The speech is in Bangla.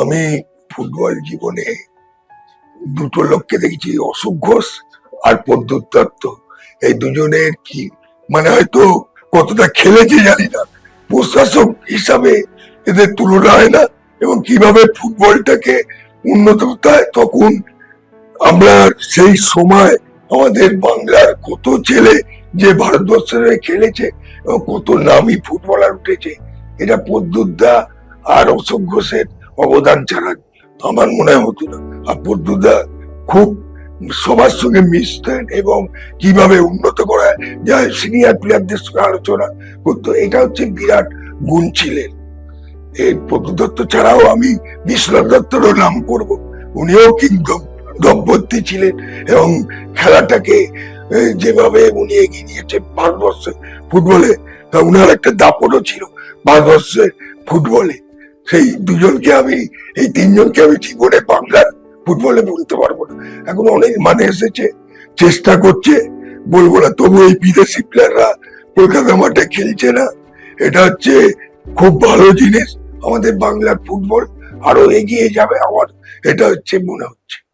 আমি ফুটবল জীবনে দুটো লোককে দেখেছি, অশোক ঘোষ আর প্রদ্যুৎ এই দুজনের কি মানে হয়তো কতটা খেলেছে জানি না। প্রশাসক হিসাবে এদের তুলনা হয় না এবং কীভাবে ফুটবলটাকে উন্নত তখন আমরা সেই সময় আমাদের বাংলার কত ছেলে যে ভারতবর্ষের হয়ে খেলেছে এবং কত নামি ফুটবলার উঠেছে, এটা প্রদ্যুৎ দা আর অশোক ঘোষের অবদান ছাড়া আমার মনে হতো না। আর খুব সবার সঙ্গে মিশতেন এবং কীভাবে উন্নত করা যায় সিনিয়র প্লেয়ারদের সঙ্গে আলোচনা করতো। এটা হচ্ছে বিরাট গুণ ছিলেন। এই প্রদ্যুৎ দত্ত ছাড়াও আমি বিশ্বনাথ দত্তরও নাম করব। উনিও কিংডম দম্পতি ছিলেন এবং খেলাটাকে যেভাবে উনি এগিয়ে নিয়েছে ভারতবর্ষে ফুটবলে, তা উনার একটা দাপটও ছিল ভারতবর্ষের ফুটবলে। সেই দুজনকে আমি, এই তিনজনকে আমি ঠিক জীবনে বাংলার ফুটবলে বলতে পারব না। এখন অনেক মানে এসেছে, চেষ্টা করছে, বলব না। তবু এই বিদেশি প্লেয়াররা কলকাতা মাঠে খেলছে না। এটা হচ্ছে খুব ভালো জিনিস। আমাদের বাংলার ফুটবল আরও এগিয়ে যাবে আমার, এটা হচ্ছে মনে হচ্ছে।